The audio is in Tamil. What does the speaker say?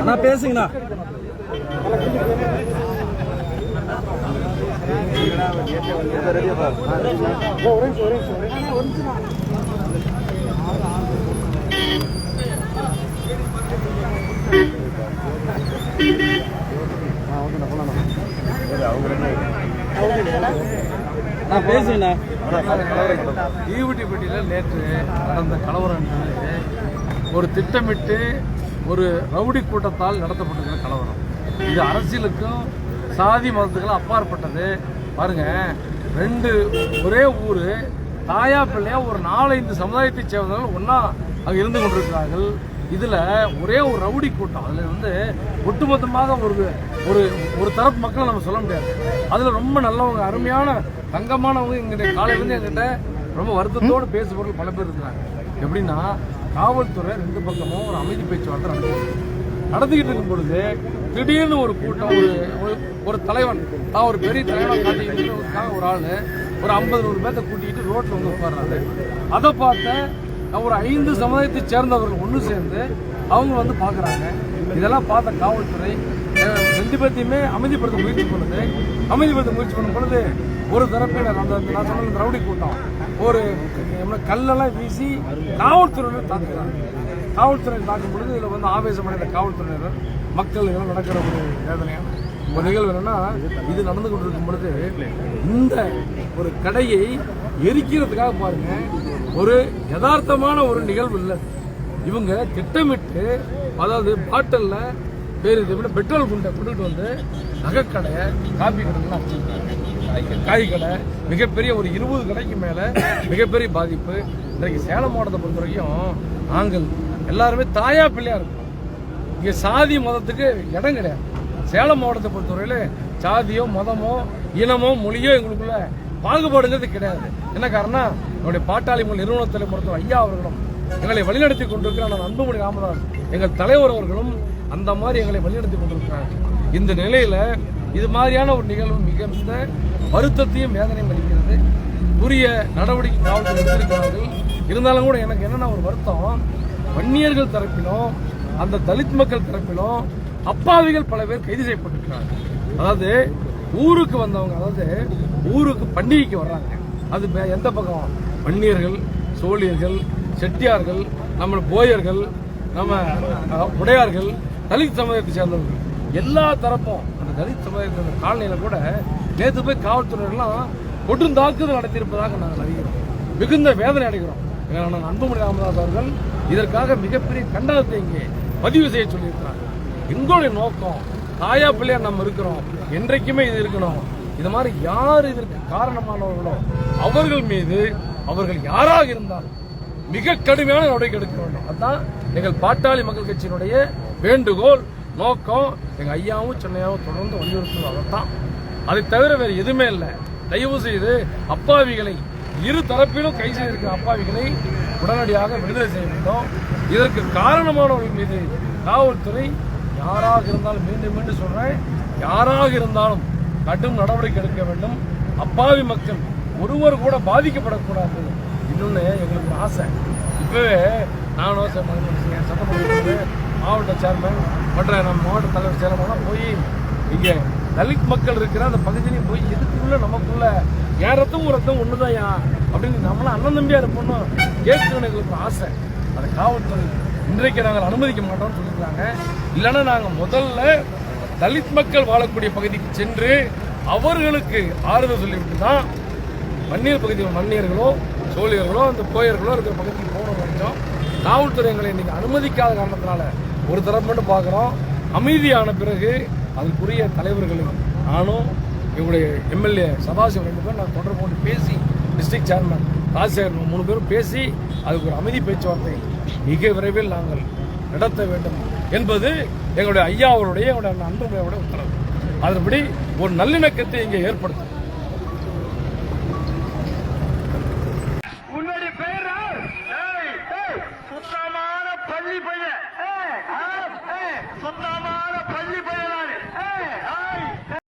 நான் பேசுங்கண்ணா. நான் பேசுங்கண்ணா. ஈவுட்டிப்பட்டியில் நேற்று நடந்த கலவரம் ஒரு திட்டமிட்டு ஒரு ரவுடி கூட்டத்தால் நடத்தப்பட்டிருக்கிற கலவரம். இது அரசியலுக்கும் சாதி மதத்துக்கும் அப்பாற்பட்டது. பாருங்க ரெண்டு ஒரே ஊர் தாயா பிள்ளையா ஒரு நாலஞ்சு சமுதாயத்தை சேர்ந்தவர்கள் ஒன்றா அங்கே இருந்து கொண்டிருக்கிறார்கள். இதில் ஒரே ஒரு ரவுடி கூட்டம். அதில் வந்து ஒட்டுமொத்தமாக ஒரு ஒரு ஒரு தரப்பு மக்களை நம்ம சொல்ல முடியாது. அதில் ரொம்ப நல்லவங்க அருமையான தங்கமானவங்க எங்கிட்ட காலையிலேருந்து எங்கிட்ட ரொம்ப வருத்தத்தோடு பேசுபவர்கள் பல பேர் இருக்கிறாங்க. எப்படின்னா காவல்துறை ரெண்டு பக்கமும் ஒரு அமைதி பேச்சுவார்த்தை நடக்குது. நடந்துகிட்டு இருக்கும் பொழுது திடீர்னு ஒரு கூட்டம் ஒரு ஒரு- ஒரு தலைவன் தான் ஒரு பெரிய தலைவன் காட்டிக்கிட்டு ஒரு ஆள் ஒரு ஐம்பது நூறு பேர்த்த கூட்டிகிட்டு ரோட்டில் வந்து உட்கார்றாரு. அதை பார்த்த ஒரு ஐந்து சமுதாயத்தை சேர்ந்தவர்கள் ஒன்று சேர்ந்து அவங்க வந்து பார்க்குறாங்க. இதெல்லாம் பார்த்த காவல்துறை ரெண்டு பேர்த்தையுமே அமைதிப்படுத்த முயற்சி பண்ணுது. அமைதிப்படுத்த முயற்சி பண்ணும் பொழுது ஒரு தரப்பினர் அந்த நான் சொன்ன ரவுடி கூட்டம். ஒரு கல்லெல்லாம் வீசி காவல்துறையினர் தாக்குறாங்க காவல்துறை தாக்கும் பொழுது இதில் வந்து ஆவேசமடைந்த காவல்துறையினர் மக்கள் இதெல்லாம் நடக்கிற ஒரு வேதனையான ஒரு நிகழ்வு என்னன்னா இது நடந்து கொண்டிருக்கும் பொழுது இந்த ஒரு கடையை எரிக்கிறதுக்காக பாருங்க ஒரு யதார்த்தமான ஒரு நிகழ்வு இல்லை. இவங்க திட்டமிட்டு அதாவது பாட்டிலில் பேர் இதை விட பெட்ரோல் குண்டை கொண்டுட்டு வந்து நகைக்கடையை காப்பி கடைலாம் வச்சுருக்காங்க காய் கடை மிகப்பெரிய ஒரு இருபது கடைக்கு மேலே மிகப்பெரிய பாதிப்பு. இன்றைக்கு சேலம் மாவட்டத்தை பொறுத்த வரைக்கும் ஆண்கள் எல்லாருமே தாயா பிள்ளையா இருக்கும். இங்கே சாதி மதத்துக்கு இடம் கிடையாது. சேலம் மாவட்டத்தை பொறுத்தவரையில சாதியோ மதமோ இனமோ மொழியோ எங்களுக்குள்ள பாகுபாடுங்கிறது கிடையாது. என்ன காரணம் என்னுடைய பாட்டாளி மொழி நிறுவனத்தை பொறுத்தவரை ஐயா அவர்களும் எங்களை வழிநடத்தி கொண்டிருக்கிற நான் அன்புமணி ராமதாஸ் எங்கள் தலைவர் அவர்களும் அந்த மாதிரி எங்களை வழிநடத்தி கொண்டிருக்கிறாங்க இந்த நிலையில இது மாதிரியான ஒரு நிகழ்வு மிகுந்த வருத்தத்தையும் வேதனையும் அளிக்கிறது. உரிய நடவடிக்கை காவல்துறை எடுத்திருக்கிறார்கள். இருந்தாலும் கூட எனக்கு என்னென்ன ஒரு வருத்தம். வன்னியர்கள் தரப்பிலும் அந்த தலித் மக்கள் தரப்பிலும் அப்பாவிகள் பல பேர் கைது செய்யப்பட்டிருக்கிறார்கள். அதாவது ஊருக்கு வந்தவங்க அதாவது ஊருக்கு பண்டிகைக்கு வர்றாங்க. அது மே- எந்த பக்கம்? வன்னியர்கள் சோழியர்கள் செட்டியார்கள் நம்ம போயர்கள் நம்ம உடையார்கள் தலித் சமுதாயத்தை சேர்ந்தவர்கள். எல்லா தரப்பும் அந்த தலித் சமுதாயத்தின் காலனியில கூட நேற்று போய் காவல்துறையெல்லாம் கொடுந்தாக்குதல் நடத்தியிருப்பதாக நாங்கள் அறிகிறோம். மிகுந்த வேதனை அடைகிறோம். எங்கள் அன்புமணி ராமதாஸ் அவர்கள் இதற்காக மிகப்பெரிய கண்டனத்தை இங்கே பதிவு செய்ய சொல்லியிருக்கிறாங்க எங்களுடைய நோக்கம் தாயா பிள்ளையா நம்ம இருக்கிறோம். என்றைக்குமே இது இருக்கணும். இது மாதிரி யார் இதற்கு காரணமானவர்களோ அவர்கள் மீது அவர்கள் யாராக இருந்தாலும் மிக கடுமையான நடவடிக்கை எடுக்க வேண்டும். அதான் எங்கள் பாட்டாளி மக்கள் கட்சியினுடைய வேண்டுகோள் நோக்கம். எங்கள் ஐயாவும் சென்னையாவும் தொடர்ந்து வலியுறுத்துவது அதைத்தான். அதை தவிர வேறு எதுவுமே இல்லை. தயவு செய்து அப்பாவிகளை இரு தரப்பிலும் கை செய்திருக்கிற அப்பாவிகளை உடனடியாக விடுதலை செய்ய வேண்டும். இதற்கு காரணமானவர்கள் மீது காவல்துறை யாராக இருந்தாலும் மீண்டும் மீண்டும் சொல்றேன் யாராக இருந்தாலும் கடும் நடவடிக்கை எடுக்க வேண்டும். அப்பாவி மக்கள் ஒருவர் கூட பாதிக்கப்படக்கூடாது. இன்னொன்று எங்களுக்கு ஆசை. இப்பவே நானும் சட்டமன்ற மாவட்ட சேர்மன் மற்ற நம்ம மாவட்ட தலைவர் சேர்மன்லாம் போய் இங்கே தலித் மக்கள் இருக்கிற அந்த பகுதியிலையும் போய் எதுக்குள்ள நமக்குள்ள ஏறத்தும் உரத்தும் ஒரு ரத்தம் அப்படின்னு நம்மளாம் அண்ணன் தம்பியா இருப்போம்னு கேட்கணும் எங்களுக்கு ஒரு ஆசை. அந்த காவல்துறை இன்றைக்கு நாங்கள் அனுமதிக்க மாட்டோம்னு சொல்லியிருக்காங்க. இல்லைன்னா நாங்கள் முதல்ல தலித் மக்கள் வாழக்கூடிய பகுதிக்கு சென்று அவர்களுக்கு ஆறுதல் சொல்லிவிட்டு தான் மன்னியர் பகுதியில் மன்னியர்களோ சோழியர்களோ அந்த கோயர்களோ இருக்கிற பகுதிக்கு போகணும் வரைக்கும் காவல்துறை எங்களை இன்னைக்கு அனுமதிக்காத காரணத்தினால ஒரு தரப்பு மட்டும் பார்க்குறோம். அமைதியான பிறகு அதுக்குரிய தலைவர்களை நானும் எங்களுடைய எம்எல்ஏ சதாசிவம் ரெண்டு பேரும் நான் தொடர்பு கொண்டு பேசி டிஸ்ட்ரிக்ட் சேர்மன் ராஜசேகர் மூணு பேரும் பேசி அதுக்கு ஒரு அமைதி பேச்சுவார்த்தை மிக விரைவில் நாங்கள் நடத்த வேண்டும் என்பது எங்களுடைய ஐயா அவருடைய எங்களுடைய அன்புடைய உத்தரவு. அதன்படி ஒரு நல்லிணக்கத்தை இங்கே ஏற்படுத்தும்